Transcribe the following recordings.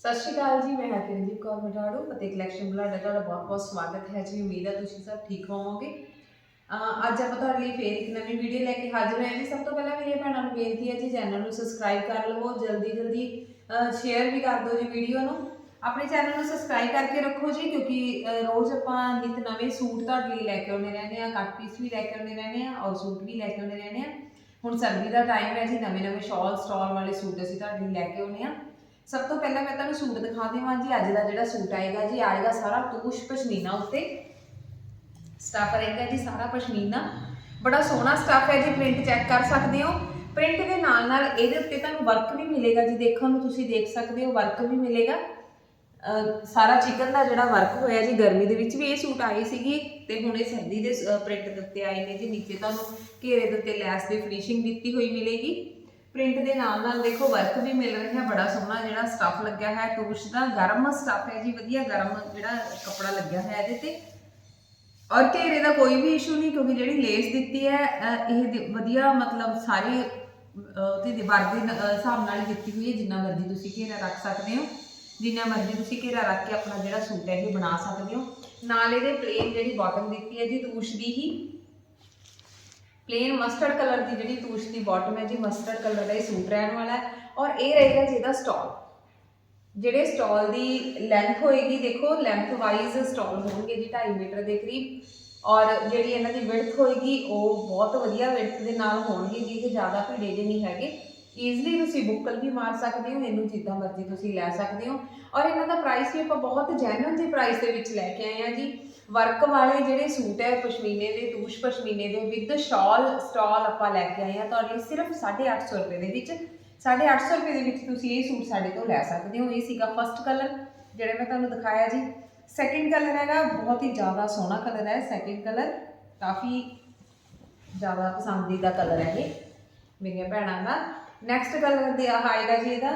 ਸਤਿ ਸ਼੍ਰੀ ਅਕਾਲ ਜੀ, ਮੈਂ ਹਰਕਿਰਨਦੀਪ ਕੌਰ ਮਟਾੜੂ ਅਤੇ ਕਲੈਕਸ਼ਨ ਬੁਲਾਡਾ ਤੁਹਾਡਾ ਬਹੁਤ ਬਹੁਤ ਸਵਾਗਤ ਹੈ ਜੀ। ਉਮੀਦ ਹੈ ਤੁਸੀਂ ਸਭ ਠੀਕ ਹੋਵੋਗੇ। ਅੱਜ ਆਪਾਂ ਤੁਹਾਡੇ ਲਈ ਫੇਰ ਇੱਕ ਨਵੀਂ ਵੀਡੀਓ ਲੈ ਕੇ ਹਾਜ਼ਰ ਹੋਏ ਜੀ। ਸਭ ਤੋਂ ਪਹਿਲਾਂ ਮੇਰੀ ਭੈਣਾਂ ਨੂੰ ਬੇਨਤੀ ਹੈ ਜੀ ਚੈਨਲ ਨੂੰ ਸਬਸਕ੍ਰਾਈਬ ਕਰ ਲਵੋ। ਜਲਦੀ ਜਲਦੀ ਸ਼ੇਅਰ ਵੀ ਕਰ ਦਿਓ ਜੀ ਵੀਡੀਓ ਨੂੰ। ਆਪਣੇ ਚੈਨਲ ਨੂੰ ਸਬਸਕ੍ਰਾਈਬ ਕਰਕੇ ਰੱਖੋ ਜੀ, ਕਿਉਂਕਿ ਰੋਜ਼ ਆਪਾਂ ਨਿਤ ਨਵੇਂ ਸੂਟ ਤੁਹਾਡੇ ਲਈ ਲੈ ਕੇ ਆਉਂਦੇ ਰਹਿੰਦੇ ਆ ਕੱਟ ਪੀਸ ਵੀ ਲੈ ਕੇ ਆਉਂਦੇ ਰਹਿੰਦੇ ਆ ਔਰ ਸੂਟ ਵੀ ਲੈ ਕੇ ਆਉਂਦੇ ਰਹਿੰਦੇ ਆ ਹੁਣ ਸਰਦੀ ਦਾ ਟਾਈਮ ਹੈ ਜੀ ਨਵੇਂ ਨਵੇਂ ਸ਼ਾਲ ਸਟਾਲ ਵਾਲੇ ਸੂਟ ਅਸੀਂ ਤੁਹਾਡੇ ਲਈ ਲੈ ਕੇ ਆਉਂਦੇ ਆ ਸਭ ਤੋਂ ਪਹਿਲਾਂ ਮੈਂ ਤੁਹਾਨੂੰ ਸੂਟ ਦਿਖਾ ਦੇਵਾਂ ਜੀ, ਅੱਜ ਦਾ ਜਿਹੜਾ ਸੂਟ ਆਏਗਾ ਜੀ, ਆਏਗਾ ਸਾਰਾ ਤੂਸ਼ ਪਸ਼ਮੀਨਾ ਉੱਤੇ। ਸਟਾਫ ਰਹੇਗਾ ਜੀ, ਸਾਰਾ ਪਸ਼ਮੀਨਾ। ਬੜਾ ਸੋਹਣਾ ਸਟਾਫ ਹੈ ਜੀ ਪ੍ਰਿੰਟ ਚੈੱਕ ਕਰ ਸਕਦੇ ਹੋ। ਪ੍ਰਿੰਟ ਦੇ ਨਾਲ ਨਾਲ ਇਹਦੇ ਉੱਤੇ ਤੁਹਾਨੂੰ ਵਰਕ ਵੀ ਮਿਲੇਗਾ ਜੀ, ਦੇਖਣ ਨੂੰ ਤੁਸੀਂ ਦੇਖ ਸਕਦੇ ਹੋ ਵਰਕ ਵੀ ਮਿਲੇਗਾ। ਸਾਰਾ ਚਿਕਨ ਦਾ ਜਿਹੜਾ ਵਰਕ ਹੋਇਆ ਜੀ, ਗਰਮੀ ਦੇ ਵਿੱਚ ਵੀ ਇਹ ਸੂਟ ਆਏ ਸੀਗੀ, ਤੇ ਹੁਣ ਇਹ ਸਰਦੀ ਦੇ ਪ੍ਰਿੰਟ ਦੇ ਉੱਤੇ ਆਏ ਨੇ ਜੀ, ਨੀਚੇ ਤੁਹਾਨੂੰ ਘੇਰੇ ਦੇ ਉੱਤੇ ਲੈਸ ਦੀ ਫਿਨਿਸ਼ਿੰਗ ਦਿੱਤੀ ਹੋਈ ਮਿਲੇਗੀ। ਪ੍ਰਿੰਟ ਦੇ ਨਾਲ ਨਾਲ ਦੇਖੋ ਵਰਕ ਵੀ ਮਿਲ ਰਿਹਾ, ਬੜਾ ਸੋਹਣਾ ਜਿਹੜਾ ਸਟਫ ਲੱਗਿਆ ਹੈ ਟੂਸ਼ ਦਾ। ਗਰਮ ਸਟਫ ਹੈ ਜੀ, ਵਧੀਆ ਗਰਮ ਜਿਹੜਾ ਕੱਪੜਾ ਲੱਗਿਆ ਹੈ ਇਹਦੇ ਤੇ। ਔਰ ਘੇਰੇ ਦਾ ਕੋਈ ਵੀ ਇਸ਼ੂ ਨਹੀਂ, ਕਿਉਂਕਿ ਜਿਹੜੀ ਲੇਸ ਦਿੱਤੀ ਹੈ ਇਹ ਵਧੀਆ ਮਤਲਬ ਸਾਰੇ, ਅਹ ਦੀਵਾਰ ਦੇ ਹਿਸਾਬ ਨਾਲ ਦਿੱਤੀ ਹੋਈ ਹੈ, ਜਿੰਨਾ ਮਰਜ਼ੀ ਤੁਸੀਂ ਘੇਰਾ ਰੱਖ ਸਕਦੇ ਹੋ। ਜਿੰਨਾ ਮਰਜ਼ੀ ਤੁਸੀਂ ਘੇਰਾ ਰੱਖ ਕੇ ਆਪਣਾ ਜਿਹੜਾ ਸੂਟ ਹੈ, ਇਹ ਬਣਾ ਸਕਦੇ ਹੋ। ਨਾਲ ਇਹਦੇ ਪਲੇਨ ਜਿਹੜੀ ਬਾਟਮ ਦਿੱਤੀ ਹੈ ਜੀ, ਤੂਸ਼ ਦੀ ਹੀ। ਪਲੇਨ ਮਸਟਰਡ ਕਲਰ ਦੀ ਜਿਹੜੀ ਤੂਸ਼ ਦੀ ਬਾਟਮ ਹੈ ਜੀ ਮਸਟਰਡ ਕਲਰ ਦਾ ਇਹ ਸੂਟ ਰਹਿਣ ਵਾਲਾ ਹੈ। ਔਰ ਇਹ ਰਹੇਗਾ ਜਿਹਦਾ ਇਹਦਾ ਸਟਾਲ ਜਿਹੜੇ ਸਟਾਲ ਦੀ ਲੈਂਥ ਹੋਏਗੀ, ਦੇਖੋ ਲੈਂਥ ਵਾਈਜ਼ ਸਟਾਲ ਹੋਣਗੇ ਜੀ 2.5 ਮੀਟਰ ਦੇ ਕਰੀਬ। ਔਰ ਜਿਹੜੀ ਇਹਨਾਂ ਦੀ ਵਿਡਥ ਹੋਏਗੀ, ਉਹ ਬਹੁਤ ਵਧੀਆ ਵਿਡਥ ਦੇ ਨਾਲ ਹੋਣਗੇ ਜੀ, ਇਹ ਜ਼ਿਆਦਾ ਭੀੜੇ ਜਿਹੇ ਨਹੀਂ ਹੈਗੇ। ਈਜ਼ਲੀ ਤੁਸੀਂ ਬੁੱਕਲ ਵੀ ਮਾਰ ਸਕਦੇ ਹੋ, ਇਹਨੂੰ ਜਿੱਦਾਂ ਮਰਜ਼ੀ ਤੁਸੀਂ ਲੈ ਸਕਦੇ ਹੋ। ਔਰ ਇਹਨਾਂ ਦਾ ਪ੍ਰਾਈਸ ਵੀ ਆਪਾਂ ਬਹੁਤ ਜੈਨੂਇਨ ਜਿਹੇ ਪ੍ਰਾਈਸ ਦੇ ਵਿੱਚ ਲੈ ਕੇ ਆਏ ਆ ਜੀ। ਵਰਕ ਵਾਲੇ ਜਿਹੜੇ ਸੂਟ ਹੈ ਪਸ਼ਮੀਨੇ ਦੇ, ਤੂਸ਼ ਪਸ਼ਮੀਨੇ ਦੇ ਵਿਦ ਸ਼ਾਲ ਸਟਾਲ ਆਪਾਂ ਲੈ ਕੇ ਆਏ ਆ ਤੁਹਾਡੇ ਲਈ ਸਿਰਫ 850 ਰੁਪਏ ਦੇ ਵਿੱਚ। 850 ਰੁਪਏ ਦੇ ਵਿੱਚ ਤੁਸੀਂ ਇਹ ਸੂਟ ਸਾਡੇ ਤੋਂ ਲੈ ਸਕਦੇ ਹੋ। ਇਹ ਸੀਗਾ ਫਸਟ ਕਲਰ ਜਿਹੜਾ ਮੈਂ ਤੁਹਾਨੂੰ ਦਿਖਾਇਆ ਜੀ। ਸੈਕਿੰਡ ਕਲਰ ਹੈਗਾ, ਬਹੁਤ ਹੀ ਜ਼ਿਆਦਾ ਸੋਹਣਾ ਕਲਰ ਹੈ। ਸੈਕਿੰਡ ਕਲਰ ਕਾਫੀ ਜ਼ਿਆਦਾ ਪਸੰਦੀਦਾ ਕਲਰ ਹੈ ਇਹ, ਮੇਰੀਆਂ ਭੈਣਾਂ ਦਾ। ਨੈਕਸਟ ਕਲਰ ਦੇ ਆਏਗਾ ਜੀ ਇਹਦਾ।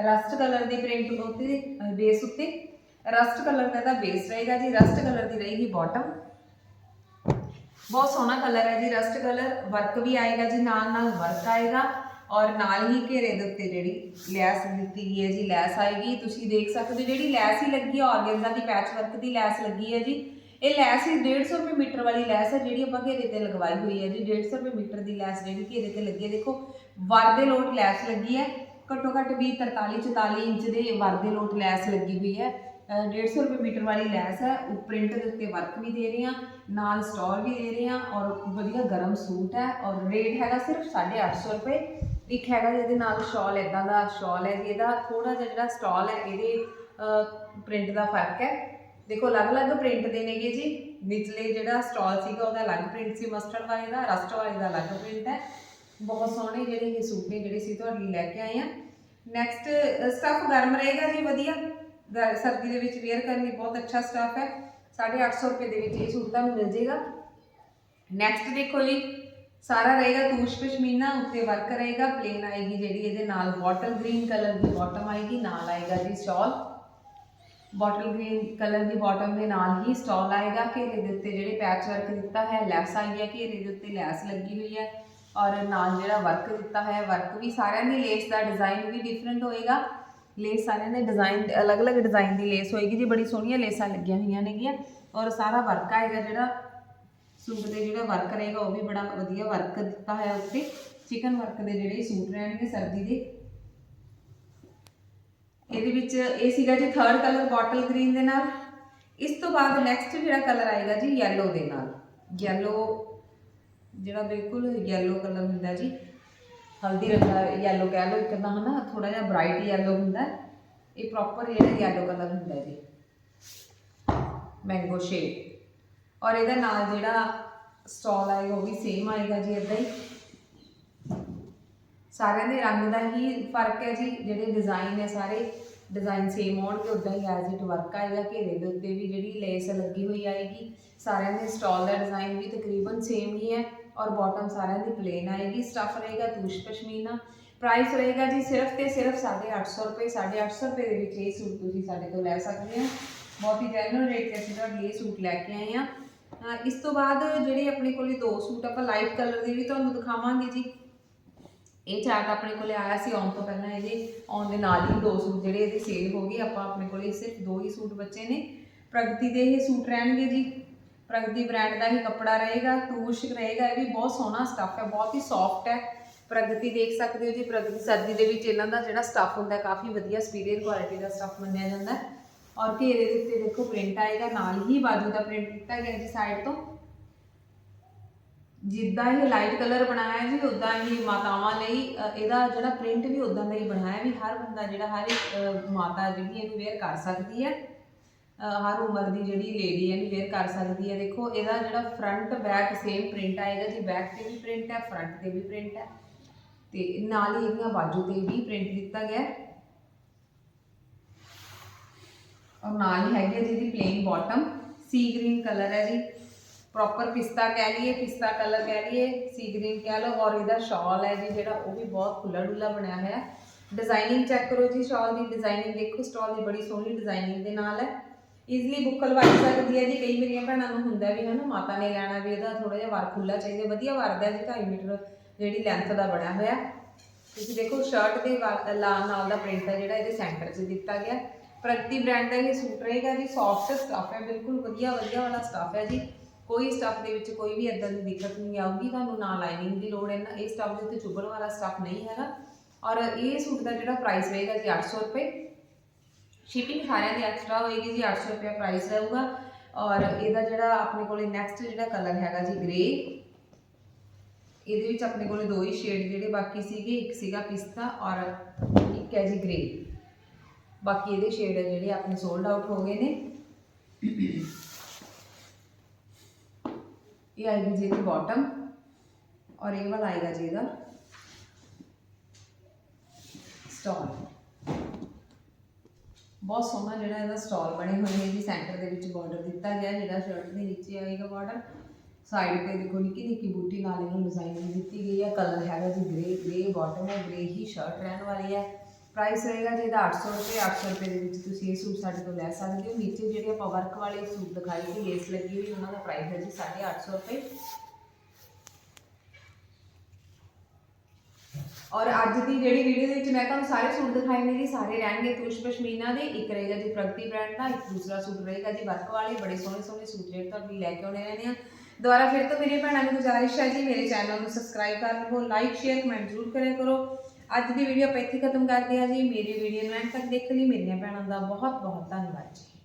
ਰਸਟ ਕਲਰ ਦੀ ਪ੍ਰਿੰਟ ਉੱਤੇ ਬੇਸ ਉੱਤੇ। ਰਸਟ ਕਲਰ ਦਾ ਇਹਦਾ ਬੇਸ ਰਹੇਗਾ ਜੀ ਰਸਟ ਕਲਰ ਦੀ ਰਹੇਗੀ ਬਾਟਮ ਬਹੁਤ ਸੋਹਣਾ ਕਲਰ ਹੈ ਜੀ ਰਸਟ ਕਲਰ ਵਰਕ ਵੀ ਆਏਗਾ ਜੀ ਨਾਲ ਨਾਲ ਵਰਕ ਆਏਗਾ ਔਰ ਨਾਲ ਹੀ ਘੇਰੇ ਦੇ ਉੱਤੇ ਜਿਹੜੀ ਲੈਸ ਦਿੱਤੀ ਗਈ ਹੈ ਜੀ ਲੈਸ ਆਏਗੀ ਤੁਸੀਂ ਦੇਖ ਸਕਦੇ ਹੋ ਜਿਹੜੀ ਲੈਸ ਹੀ ਲੱਗੀ ਹੈ ਆਰਗੈਂਜ਼ਾ ਦੀ ਪੈਚ ਵਰਕ ਦੀ ਲੈਸ ਲੱਗੀ ਹੈ ਜੀ ਇਹ ਲੈਸ ਹੀ 150 ਰੁਪਏ ਮੀਟਰ ਵਾਲੀ ਲੈਸ ਹੈ ਜਿਹੜੀ ਆਪਾਂ ਘੇਰੇ ਤੇ ਲਗਵਾਈ ਹੋਈ ਹੈ ਜੀ 150 ਰੁਪਏ ਮੀਟਰ ਦੀ ਲੈਸ ਜਿਹੜੀ ਘੇਰੇ ਤੇ ਲੱਗੀ ਹੈ ਦੇਖੋ ਵਰ ਦੇ ਲੋਟ ਲੈਸ ਲੱਗੀ ਹੈ ਘੱਟੋ ਘੱਟ 20 43 44 ਇੰਚ ਦੇ ਵਰ ਦੇ ਲੋਟ ਲੈਸ ਲੱਗੀ ਹੋਈ ਹੈ ਅਹ 150 ਰੁਪਏ ਮੀਟਰ ਵਾਲੀ ਲੈਸ ਹੈ, ਉਹ ਪ੍ਰਿੰਟ ਦੇ ਉੱਤੇ ਵਰਕ ਵੀ ਦੇ ਰਹੇ ਹਾਂ, ਨਾਲ ਸਟੋਰ ਵੀ ਦੇ ਰਹੇ ਹਾਂ ਔਰ ਵਧੀਆ ਗਰਮ ਸੂਟ ਹੈ ਔਰ ਰੇਟ ਹੈਗਾ ਸਿਰਫ 850 ਰੁਪਏ। ਇੱਕ ਹੈਗਾ ਜਿਹਦੇ ਨਾਲ ਸ਼ਾਲ ਇਦਾਂ ਦਾ ਸ਼ਾਲ ਹੈ ਜੀ ਇਹਦਾ ਥੋੜਾ ਜਿਹਾ ਜਿਹੜਾ ਸਟਾਲ ਹੈ ਇਹਦੇ ਪ੍ਰਿੰਟ ਦਾ ਫ਼ਰਕ ਹੈ। ਦੇਖੋ ਅਲੱਗ-ਅਲੱਗ ਪ੍ਰਿੰਟ ਦੇ ਨੇਗੇ ਜੀ, ਨਿਚਲੇ ਜਿਹੜਾ ਸਟਾਲ ਸੀਗਾ ਉਹਦਾ ਅਲੱਗ ਪ੍ਰਿੰਟ ਸੀ ਮਸਟਰਡ ਵਾਲੇ ਦਾ ਰਸਟ ਵਾਲੇ ਦਾ ਅਲੱਗ ਪ੍ਰਿੰਟ ਹੈ। ਬਹੁਤ ਸੋਹਣੇ ਜਿਹੜੇ ਇਹ ਸੂਟ ਨੇ ਜਿਹੜੇ ਸੀ ਤੁਹਾਡੇ ਲਈ ਲੈ ਕੇ ਆਏ ਆ ਨੈਕਸਟ ਸਟਫ ਗਰਮ ਰਹੇਗਾ ਜੀ, ਵਧੀਆ। ਸਰਦੀ ਦੇ ਵਿੱਚ ਵੇਅਰ ਕਰਨ ਲਈ ਬਹੁਤ ਅੱਛਾ ਸਟਫ ਹੈ। 850 ਰੁਪਏ ਦੇ ਵਿੱਚ ਇਹ ਸੂਟ ਤੁਹਾਨੂੰ ਮਿਲ ਜੇਗਾ ਨੈਕਸਟ ਦੇਖੋ ਜੀ, ਸਾਰਾ ਰਹੇਗਾ ਤੂਸ਼ ਪਸ਼ਮੀਨਾ, ਉੱਤੇ ਵਰਕ ਰਹੇਗਾ ਪਲੇਨ ਆਏਗੀ ਜਿਹੜੀ ਇਹਦੇ ਨਾਲ ਬੋਟਲ ਗ੍ਰੀਨ ਕਲਰ ਦੀ ਬਾਟਮ ਆਏਗੀ, ਨਾਲ ਆਏਗਾ ਜੀ ਸਟਾਲ ਬੋਟਲ ਗ੍ਰੀਨ ਕਲਰ ਦੀ ਬਾਟਮ ਦੇ ਨਾਲ ਹੀ ਸਟਾਲ ਆਏਗਾ, ਘੇਰੇ ਦੇ ਉੱਤੇ ਜਿਹੜੇ ਪੈਚ ਵਰਕ ਦਿੱਤਾ ਹੈ ਲੈਸ ਆਈ ਹੈ, ਘੇਰੇ ਦੇ ਉੱਤੇ ਲੈਸ ਲੱਗੀ ਹੋਈ ਹੈ। ਔਰ ਨਾਲ ਜਿਹੜਾ ਵਰਕ ਦਿੱਤਾ ਹੈ ਵਰਕ ਵੀ ਸਾਰਿਆਂ ਦੀ ਲੇਸ ਦਾ ਡਿਜ਼ਾਈਨ ਵੀ ਡਿਫਰੈਂਟ ਹੋਏਗਾ। ਲੇਸ ਸਾਰਿਆਂ ਦੇ ਡਿਜ਼ਾਈਨ ਅਲੱਗ-ਅਲੱਗ ਡਿਜ਼ਾਈਨ ਦੀ ਲੇਸ ਹੋਏਗੀ ਜੀ, ਬੜੀ ਸੋਹਣੀਆਂ ਲੇਸਾਂ ਲੱਗੀਆਂ ਹੋਈਆਂ ਨੇਗੀਆਂ ਔਰ ਸਾਰਾ ਵਰਕ ਆਏਗਾ ਜਿਹੜਾ ਸੂਟ ਦੇ ਜਿਹੜਾ ਵਰਕ ਰਹੇਗਾ, ਉਹ ਵੀ ਬੜਾ ਵਧੀਆ ਵਰਕ ਦਿੱਤਾ ਹੋਇਆ ਉੱਤੇ। ਚਿਕਨ ਵਰਕ ਦੇ ਜਿਹੜੇ ਸੂਟ ਰਹਿਣਗੇ ਸਰਦੀ ਦੇ। ਇਹਦੇ ਵਿੱਚ ਇਹ ਸੀਗਾ ਜੀ ਥਰਡ ਕਲਰ ਬੋਟਲ ਗ੍ਰੀਨ ਦੇ ਨਾਲ। ਇਸ ਤੋਂ ਬਾਅਦ ਨੈਕਸਟ ਜਿਹੜਾ ਕਲਰ ਆਏਗਾ ਜੀ ਯੈਲੋ ਦੇ ਨਾਲ। ਯੈਲੋ ਜਿਹੜਾ ਬਿਲਕੁਲ ਯੈਲੋ ਕਲਰ ਹੁੰਦਾ ਜੀ। ਹਲਦੀ ਰੰਗ ਦਾ ਯੈਲੋ ਕਹਿ ਲਓ, ਇੱਕ ਤਾਂ ਹਨਾ ਥੋੜਾ ਜਿਹਾ ਬ੍ਰਾਈਟ ਯੈਲੋ ਹੁੰਦਾ ਹੈ। ਇਹ ਪ੍ਰੋਪਰ ਜਿਹੜਾ ਯੈਲੋ ਕਲਰ ਹੁੰਦਾ ਹੈ ਜੀ। ਮੈਂਗੋ ਸ਼ੇਡ ਔਰ ਇਹਦੇ ਨਾਲ ਜਿਹੜਾ ਸਟਾਲ ਆਏਗਾ ਉਹ ਵੀ ਸੇਮ ਆਏਗਾ ਜੀ ਇਦਾਂ ਹੀ। ਸਾਰਿਆਂ ਦੇ ਰੰਗ ਦਾ ਹੀ ਫ਼ਰਕ ਹੈ ਜੀ, ਜਿਹੜੇ ਡਿਜ਼ਾਈਨ ਹੈ ਸਾਰੇ। ਡਿਜ਼ਾਈਨ ਸੇਮ ਹੋਣਗੇ ਉਦਾਂ ਹੀ ਐਜ਼ ਇਟ ਵਰਕ ਆਏਗਾ। ਘੇਰੇ ਦੇ ਉੱਤੇ ਵੀ ਜਿਹੜੀ ਲੇਸ ਲੱਗੀ ਹੋਈ ਆਏਗੀ। ਸਾਰਿਆਂ ਦੇ ਸਟਾਲ ਦਾ ਡਿਜ਼ਾਈਨ ਵੀ ਤਕਰੀਬਨ ਸੇਮ ਹੀ ਹੈ। ਔਰ ਬਾਟਮ ਸਾਰਿਆਂ ਦੀ ਪਲੇਨ ਆਏਗੀ। ਸਟਫ ਰਹੇਗਾ ਦੂਸ਼ ਪਸ਼ਮੀਨਾ। ਪ੍ਰਾਈਸ ਰਹੇਗਾ ਜੀ ਸਿਰਫ ਤੇ ਸਿਰਫ 850 ਰੁਪਏ 850 ਰੁਪਏ ਦੇ ਵਿੱਚ ਇਹ ਸੂਟ ਤੁਸੀਂ ਸਾਡੇ ਤੋਂ ਲੈ ਸਕਦੇ ਹੋ। ਬਹੁਤ ਹੀ ਜੈਨੂਅਲ ਰੇਟ ਤੇ ਅਸੀਂ ਤੁਹਾਡੇ ਲਈ ਇਹ ਸੂਟ ਲੈ ਕੇ ਆਏ ਆ ਇਸ ਤੋਂ ਬਾਅਦ ਜਿਹੜੇ ਆਪਣੇ ਕੋਲੇ ਦੋ ਸੂਟ ਆਪਾਂ ਲਾਈਟ ਕਲਰ ਦੇ ਵੀ ਤੁਹਾਨੂੰ ਦਿਖਾਵਾਂਗੇ ਜੀ। ਇਹ ਚਾਰਟ ਆਪਣੇ ਕੋਲੇ ਆਇਆ ਸੀ, ਆਉਣ ਤੋਂ ਪਹਿਲਾਂ ਇਹਦੇ, ਆਉਣ ਦੇ ਨਾਲ ਹੀ ਦੋ ਸੂਟ ਜਿਹੜੇ ਇਹਦੇ ਸੇਲ ਹੋ ਗਏ। ਆਪਾਂ ਆਪਣੇ ਕੋਲੇ ਸਿਰਫ ਦੋ ਹੀ ਸੂਟ ਬਚੇ ਨੇ। ਪ੍ਰਗਤੀ ਦੇ ਇਹ ਸੂਟ ਰਹਿਣਗੇ ਜੀ। ਪ੍ਰਗਤੀ ਬ੍ਰਾਂਡ ਦਾ ਹੀ ਕੱਪੜਾ ਰਹੇਗਾ ਟੂਸ਼ ਰਹੇਗਾ, ਇਹ ਵੀ ਬਹੁਤ ਸੋਹਣਾ ਸਟੱਫ ਹੈ, ਬਹੁਤ ਹੀ ਸੌਫਟ ਹੈ। ਪ੍ਰਗਤੀ ਦੇਖ ਸਕਦੇ ਹੋ ਜੀ, ਪ੍ਰਗਤੀ ਸਰਦੀ ਦੇ ਵਿੱਚ ਇਹਨਾਂ ਦਾ ਜਿਹੜਾ ਸਟੱਫ ਹੁੰਦਾ ਕਾਫੀ ਵਧੀਆ ਸੁਪੀਰੀਅਰ ਕੁਆਲਿਟੀ ਦਾ ਸਟੱਫ ਮੰਨਿਆ ਜਾਂਦਾ ਹੈ। ਔਰ ਘੇਰੇ ਦੇ ਉੱਤੇ ਦੇਖੋ ਪ੍ਰਿੰਟ ਆਏਗਾ, ਨਾਲ ਹੀ ਬਾਜੂ ਦਾ ਪ੍ਰਿੰਟ ਦਿੱਤਾ ਗਿਆ ਜੀ ਸਾਈਡ ਤੋਂ। ਜਿੱਦਾਂ ਇਹ ਲਾਈਟ ਕਲਰ ਬਣਾਇਆ ਜੀ ਉਦਾਂ ਹੀ ਮਾਤਾਵਾਂ ਲਈ ਇਹਦਾ ਜਿਹੜਾ ਪ੍ਰਿੰਟ ਵੀ ਉਦਾਂ ਦਾ ਹੀ ਬਣਾਇਆ ਵੀ ਹਰ ਬੰਦਾ ਜਿਹੜਾ ਹਰ ਇੱਕ ਮਾਤਾ ਜਿਹੜੀ ਇਹਨੂੰ ਵੇਅਰ ਕਰ ਸਕਦੀ ਹੈ। ਹਰ ਉਮਰ ਦੀ ਜਿਹੜੀ ਲੇਡੀ ਹੈ ਇਹਨੂੰ ਵੇਅਰ ਕਰ ਸਕਦੀ ਹੈ। ਦੇਖੋ, ਇਹਦਾ ਜਿਹੜਾ ਫਰੰਟ ਬੈਕ ਸੇਮ ਪ੍ਰਿੰਟ ਆਏਗਾ ਜੀ ਬੈਕ ਤੇ ਵੀ ਪ੍ਰਿੰਟ ਹੈ ਫਰੰਟ ਤੇ ਵੀ ਪ੍ਰਿੰਟ ਹੈ। ਤੇ ਨਾਲ ਹੀ ਇਹਦੀਆਂ ਬਾਜੂ ਤੇ ਵੀ ਪ੍ਰਿੰਟ ਦਿੱਤਾ ਗਿਆ ਔਰ ਨਾਲ ਹੀ ਹੈਗੀ ਹੈ ਜੀ ਦੀ ਪਲੇਨ ਬਾਟਮ ਸੀ ਗ੍ਰੀਨ ਕਲਰ ਹੈ ਜੀ। ਪ੍ਰੋਪਰ ਪਿਸਤਾ ਕਹਿ ਲਈਏ, ਪਿਸਤਾ ਕਲਰ ਕਹਿ ਲਈਏ ਸੀ ਗ੍ਰੀਨ ਕਹਿ ਲਓ। ਔਰ ਇਹਦਾ ਸ਼ਾਲ ਹੈ ਜੀ, ਜਿਹੜਾ ਉਹ ਵੀ ਬਹੁਤ ਖੁੱਲਾ ਡੁੱਲਾ ਬਣਿਆ ਹੋਇਆ ਹੈ। ਡਿਜ਼ਾਈਨਿੰਗ ਚੈੱਕ ਕਰੋ ਜੀ ਸ਼ਾਲ ਦੀ ਡਿਜ਼ਾਈਨਿੰਗ ਦੇਖੋ। ਸਟਾਲ ਦੀ ਬੜੀ ਸੋਹਣੀ ਡਿਜ਼ਾਈਨਿੰਗ ਦੇ ਨਾਲ ਹੈ। ਈਜ਼ੀਲੀ ਬੁੱਕ ਲਵਾਈ ਸਕਦੀ ਹੈ ਜੀ। ਕਈ ਮੇਰੀਆਂ ਭੈਣਾਂ ਨੂੰ ਹੁੰਦਾ ਵੀ ਹਨਾ, ਮਾਤਾ ਨੇ ਲੈਣਾ ਵੀ ਇਹਦਾ ਥੋੜਾ ਜਿਹਾ ਵਾਰ ਖੁੱਲਾ ਚਾਹੀਦਾ। ਵਧੀਆ ਵਰਦਾ ਜੀ 2.5 ਮੀਟਰ ਜਿਹੜੀ ਲੈਂਥ ਦਾ ਬਣਿਆ ਹੋਇਆ। ਤੁਸੀਂ ਦੇਖੋ ਸ਼ਰਟ ਦੇ ਵਾ- ਲਾ- ਨਾਲ ਦਾ ਪ੍ਰਿੰਟ ਹੈ ਜਿਹੜਾ, ਇਹਦੇ ਸੈਂਟਰ 'ਚ ਦਿੱਤਾ ਗਿਆ। ਪ੍ਰਗਤੀ ਬ੍ਰਾਂਡ ਦਾ ਇਹ ਸੂਟ ਰਹੇਗਾ ਜੀ। ਸੌਫਟ ਸਟਫ ਹੈ, ਬਿਲਕੁਲ ਵਧੀਆ ਵਧੀਆ ਵਾਲਾ ਸਟਫ ਹੈ ਜੀ। ਕੋਈ ਸਟਫ ਦੇ ਵਿੱਚ ਕੋਈ ਵੀ ਇਦਾਂ ਦੀ ਦਿੱਕਤ ਨਹੀਂ ਆਊਗੀ। ਤੁਹਾਨੂੰ ਨਾ ਲਾਈਨਿੰਗ ਦੀ ਲੋੜ ਹੈ, ਨਾ ਇਹ ਸਟਫ ਦੇ ਉੱਤੇ ਚੁੱਭਣ ਵਾਲਾ ਸਟਫ ਨਹੀਂ ਹੈਗਾ। ਔਰ ਇਹ ਸੂਟ ਦਾ ਜਿਹੜਾ ਪ੍ਰਾਈਸ ਰਹੇਗਾ ਜੀ 800 ਰੁਪਏ। ਸ਼ਿਪਿੰਗ ਸਾਰਿਆਂ ਦੀ ਐਕਸਟਰਾ ਹੋਏਗੀ ਜੀ 800 ਰੁਪਏ ਪ੍ਰਾਈਸ ਰਹੂਗਾ। ਔਰ ਇਹਦਾ ਜਿਹੜਾ ਆਪਣੇ ਕੋਲੇ ਨੈਕਸਟ ਜਿਹੜਾ ਕਲਰ ਹੈਗਾ ਜੀ ਗ੍ਰੇ ਇਹਦੇ ਵਿੱਚ ਆਪਣੇ ਕੋਲੇ ਦੋ ਹੀ ਸ਼ੇਡ ਜਿਹੜੇ ਬਾਕੀ ਸੀਗੇ, ਇੱਕ ਸੀਗਾ ਪਿਸਤਾ ਔਰ ਇੱਕ ਹੈ ਜੀ ਗ੍ਰੇ ਬਾਕੀ ਇਹਦੇ ਸ਼ੇਡ ਜਿਹੜੇ ਆਪਣੇ ਸੋਲਡ ਆਊਟ ਹੋ ਗਏ ਨੇ। ਇਹ ਆਏਗੀ ਜੀ ਇਹਦੀ ਬਾਟਮ ਔਰ ਇਹ ਵਾਲਾ ਆਏਗਾ ਜੀ ਇਹਦਾ ਸਟਾਲ ਬਹੁਤ ਸੋਹਣਾ ਜਿਹੜਾ ਇਹਦਾ ਸਟਾਲ ਬਣੇ ਹੋਏ ਨੇ ਜੀ ਸੈਂਟਰ ਦੇ ਵਿੱਚ ਬਾਰਡਰ ਦਿੱਤਾ ਗਿਆ, ਜਿਹੜਾ ਸ਼ਰਟ ਦੇ ਨੀਚੇ ਆਏਗਾ ਬਾਰਡਰ ਸਾਈਡ ਤੇ ਦੇਖੋ ਨਿੱਕੀ ਨਿੱਕੀ ਬੂਟੀ ਨਾਲ ਇਹਨੂੰ ਡਿਜ਼ਾਈਨਿੰਗ ਦਿੱਤੀ ਗਈ ਹੈ। ਕਲਰ ਹੈਗਾ ਜੀ ਗ੍ਰੇ ਗ੍ਰੇ ਬਾਟਮ ਹੈ ਗ੍ਰੇ ਹੀ ਸ਼ਰਟ ਰਹਿਣ ਵਾਲੀ ਹੈ। ਪ੍ਰਾਈਸ ਰਹੇਗਾ ਜੀ ਇਹਦਾ 800 ਰੁਪਏ 800 ਰੁਪਏ ਦੇ ਵਿੱਚ ਤੁਸੀਂ ਇਹ ਸੂਟ ਸਾਡੇ ਤੋਂ ਲੈ ਸਕਦੇ ਹੋ। ਨੀਚੇ ਜਿਹੜੇ ਆਪਾਂ ਵਰਕ ਵਾਲੇ ਸੂਟ ਦਿਖਾਈ ਸੀ ਲੇਸ ਲੱਗੀ ਹੋਈ ਉਹਨਾਂ ਦਾ ਪ੍ਰਾਈਸ ਹੈ ਜੀ 850 ਰੁਪਏ। ਔਰ ਅੱਜ ਦੀ ਜਿਹੜੀ ਵੀਡੀਓ ਦੇ ਵਿੱਚ ਮੈਂ ਤੁਹਾਨੂੰ ਸਾਰੇ ਸੂਟ ਦਿਖਾਏ ਨੇ ਜੀ, ਸਾਰੇ ਰਹਿਣਗੇ ਤੁਸ਼ ਪਸ਼ਮੀਨਾ ਦੇ, ਇੱਕ ਰਹੇਗਾ ਜੀ ਪ੍ਰਗਤੀ ਬ੍ਰਾਂਡ ਦਾ, ਇੱਕ ਦੂਸਰਾ ਸੂਟ ਰਹੇਗਾ ਜੀ ਵਰਕ ਵਾਲੇ, ਬੜੇ ਸੋਹਣੇ ਸੋਹਣੇ ਸੂਟ ਜਿਹੜੇ ਤੁਹਾਡੇ ਲੈ ਕੇ ਆਉਣੇ ਰਹਿੰਦੇ ਆ। ਦੁਬਾਰਾ ਫਿਰ ਤੋਂ ਮੇਰੀ ਭੈਣਾਂ ਨੂੰ ਗੁਜ਼ਾਰਿਸ਼ ਹੈ ਜੀ, ਮੇਰੇ ਚੈਨਲ ਨੂੰ ਸਬਸਕ੍ਰਾਈਬ ਕਰ ਲਵੋ ਲਾਈਕ ਸ਼ੇਅਰ ਕਮੈਂਟ ਜ਼ਰੂਰ ਕਰਿਆ ਕਰੋ। ਅੱਜ ਦੀ ਵੀਡੀਓ ਆਪਾਂ ਇੱਥੇ ਖਤਮ ਕਰਦੇ ਹਾਂ ਜੀ, ਮੇਰੀ ਵੀਡੀਓ ਨੂੰ ਐਂਡ ਤੱਕ ਦੇਖਣ ਲਈ, ਮੇਰੀਆਂ ਭੈਣਾਂ ਦਾ ਬਹੁਤ ਬਹੁਤ ਧੰਨਵਾਦ ਜੀ।